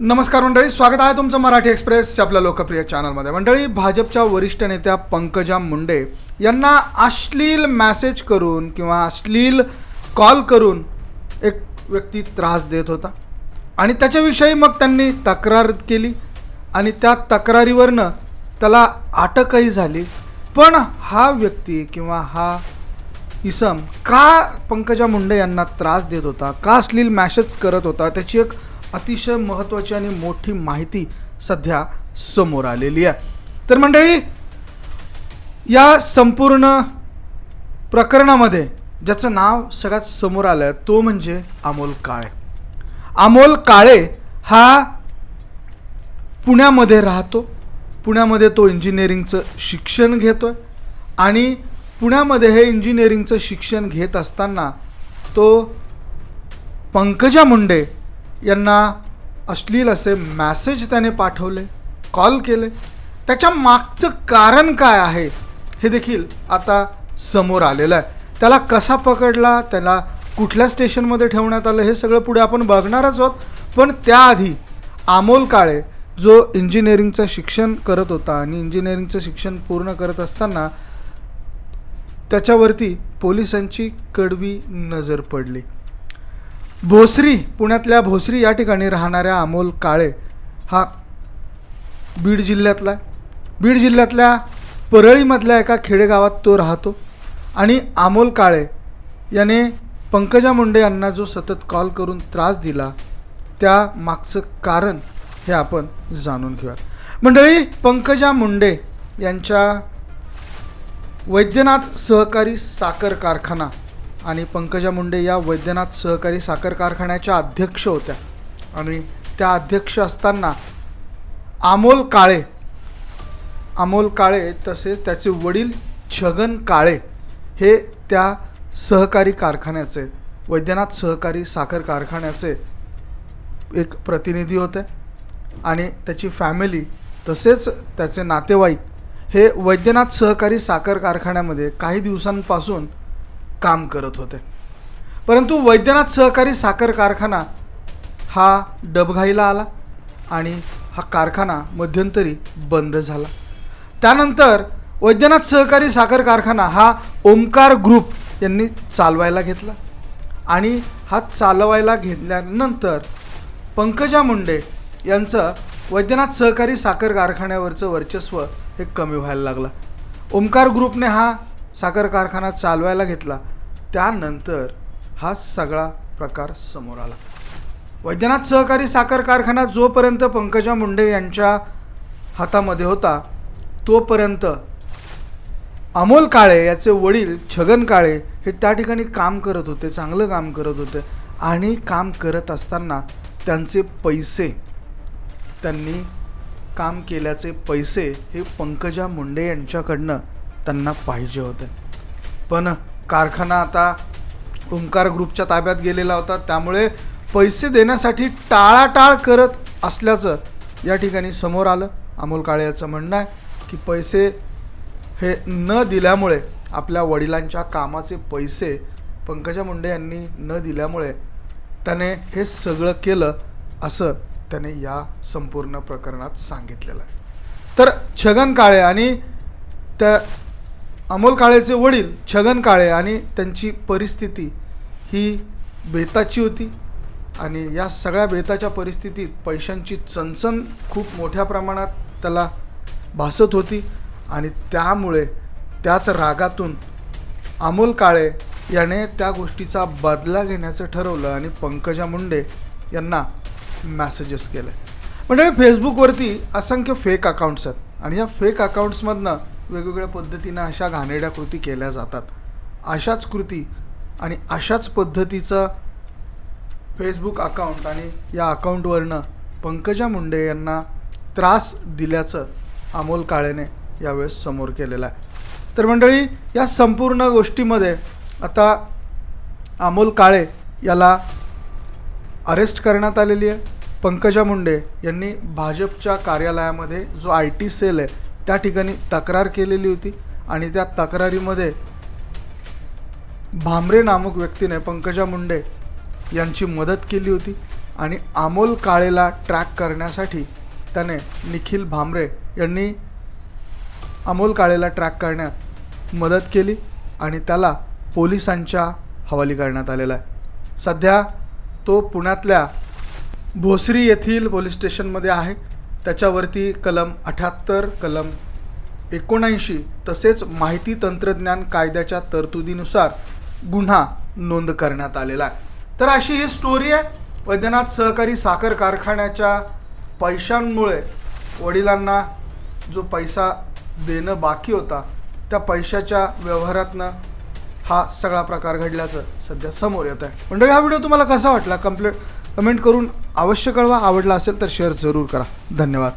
नमस्कार मंडळी स्वागत आहे तुमचं मराठी एक्सप्रेस आपल्या लोकप्रिय चॅनलमध्ये. मंडळी भाजपच्या वरिष्ठ नेत्या पंकजा मुंडे यांना अश्लील मॅसेज करून किंवा अश्लील कॉल करून एक व्यक्ती त्रास देत होता. आणि त्याच्याविषयी मग त्यांनी तक्रार केली आणि त्या तक्रारीवरनं त्याला अटकही झाली. पण हा व्यक्ती किंवा हा इसम का पंकजा मुंडे यांना त्रास देत होता? का अश्लील मॅसेज करत होता? त्याची एक अतिशय महत्त्वाची आणि मोठी माहिती सध्या समोर आलेली आहे. तर मंडळी या संपूर्ण प्रकरणामध्ये ज्याचं नाव सगळ्यात समोर आलं आहे तो म्हणजे अमोल काळे. अमोल काळे हा पुण्यामध्ये राहतो. पुण्यामध्ये तो इंजिनिअरिंगचं शिक्षण घेतो आहे आणि पुण्यामध्ये हे इंजिनिअरिंगचं शिक्षण घेत असताना तो पंकजा मुंडे यांना अश्लील असे मॅसेज त्याने पाठवले कॉल केले. त्याच्या मागचं कारण काय आहे हे देखील आता समोर आलेलं आहे. त्याला कसा पकडला त्याला कुठल्या स्टेशनमध्ये ठेवण्यात आलं हे सगळं पुढे आपण बघणारच आहोत. पण त्याआधी अमोल काळे जो इंजिनिअरिंगचं शिक्षण करत होता आणि इंजिनिअरिंगचं शिक्षण पूर्ण करत असताना त्याच्यावरती पोलिसांची कडवी नजर पडली. भोसरी पुण्यातल्या भोसरी या ठिकाणी राहणाऱ्या अमोल काळे हा बीड जिल्ह्यातला आहे. बीड जिल्ह्यातल्या परळीमधल्या एका खेडेगावात तो राहतो आणि अमोल काळे याने पंकजा मुंडे यांना जो सतत कॉल करून त्रास दिला त्या मागचं कारण हे आपण जाणून घेऊयात मंडळी पंकजा मुंडे यांच्या वैद्यनाथ सहकारी साखर कारखाना आणि पंकजा मुंडे या वैद्यनाथ सहकारी साखर कारखान्याच्या अध्यक्ष होत्या. आणि त्या अध्यक्ष असताना अमोल काळे अमोल काळे तसेच त्याचे वडील छगन काळे हे त्या सहकारी कारखान्याचे वैद्यनाथ सहकारी साखर कारखान्याचे एक प्रतिनिधी होते. आणि त्याची फॅमिली तसेच त्याचे नातेवाईक हे वैद्यनाथ सहकारी साखर कारखान्यामध्ये काही दिवसांपासून काम करत होते. परंतु वैद्यनाथ सहकारी साखर कारखाना हा डबघाईला आला आणि हा कारखाना मध्यंतरी बंद झाला. त्यानंतर वैद्यनाथ सहकारी साखर कारखाना हा ओमकार ग्रुप यांनी चालवायला घेतला आणि हा चालवायला घेतल्यानंतर पंकजा मुंडे यांचं वैद्यनाथ सहकारी साखर कारखान्यावरचं वर्चस्व हे कमी व्हायला लागलं. ओमकार ग्रुपने हा साखर कारखाना चालवायला घेतला त्यानंतर हा सगळा प्रकार समोर आला. वैद्यनाथ सहकारी साखर कारखाना जोपर्यंत पंकजा मुंडे यांच्या हातामध्ये होता तोपर्यंत अमोल काळे याचे वडील छगन काळे हे त्या ठिकाणी काम करत होते चांगलं काम करत होते आणि काम करत असताना त्यांचे पैसे त्यांनी काम केल्याचे पैसे हे पंकजा मुंडे यांच्याकडनं त्यांना पाहिजे होते. पण कारखाना आता ओंकार ग्रुपच्या ताब्यात गेलेला होता. त्यामुळे पैसे देण्यासाठी टाळाटाळ करत असल्याचं या ठिकाणी समोर आलं. अमोल काळे याचं म्हणणं आहे की पैसे हे न दिल्यामुळे आपल्या वडिलांच्या कामाचे पैसे पंकजा मुंडे यांनी न दिल्यामुळे त्याने हे सगळं केलं असं त्याने या संपूर्ण प्रकरणात सांगितलेलं आहे. तर छगन काळे आणि त्या अमोल काळेचे वडील छगन काळे आणि त्यांची परिस्थिती ही बेताची होती. आणि या सगळ्या बेताच्या परिस्थितीत पैशांची चणचण खूप मोठ्या प्रमाणात त्याला भासत होती. आणि त्यामुळे त्याच रागातून अमोल काळे याने त्या गोष्टीचा बदला घेण्याचं ठरवलं आणि पंकजा मुंडे यांना मॅसेजेस केले. म्हणजे फेसबुकवरती असंख्य फेक अकाउंट्स आहेत. आणि या फेक अकाउंट्समधनं वेगवेगळ्या पद्धतीनं अशा घाणेरड्या कृती केल्या जातात. अशाच कृती आणि अशाच पद्धतीचं फेसबुक अकाउंट आणि या अकाउंटवरनं पंकजा मुंडे यांना त्रास दिल्याचं अमोल काळेने यावेळेस समोर केलेलं आहे. तर मंडळी या संपूर्ण गोष्टीमध्ये आता अमोल काळे याला अरेस्ट करण्यात आलेली आहे. पंकजा मुंडे यांनी भाजपच्या कार्यालयामध्ये जो आय टी सेल आहे त्या ठिकाणी तक्रार केलेली होती आणि त्या तक्रारीमध्ये भामरे नामक व्यक्तीने पंकजा मुंडे यांची मदत केली होती आणि अमोल काळेला ट्रॅक करण्यासाठी त्याने निखिल भांबरे यांनी अमोल काळेला ट्रॅक करण्यात मदत केली आणि त्याला पोलिसांच्या हवाली करण्यात आलेला आहे. सध्या तो पुण्यातल्या भोसरी येथील पोलीस स्टेशनमध्ये आहे. त्याच्यावरती कलम अठ्याहत्तर कलम एकोणऐंशी तसेच माहिती तंत्रज्ञान कायद्याच्या तरतुदीनुसार गुन्हा नोंद करण्यात आलेला आहे. तर अशी ही स्टोरी आहे. वैद्यनाथ सहकारी साखर कारखान्याच्या पैशांमुळे वडिलांना जो पैसा देणं बाकी होता त्या पैशाच्या व्यवहारातनं हा सगळा प्रकार घडल्याचं सध्या समोर येत आहे. मंडळी हा व्हिडिओ तुम्हाला कसा वाटला? कम्प्लेट कमेंट करून अवश्य कळवा. आवडला असेल तर शेअर जरूर करा. धन्यवाद.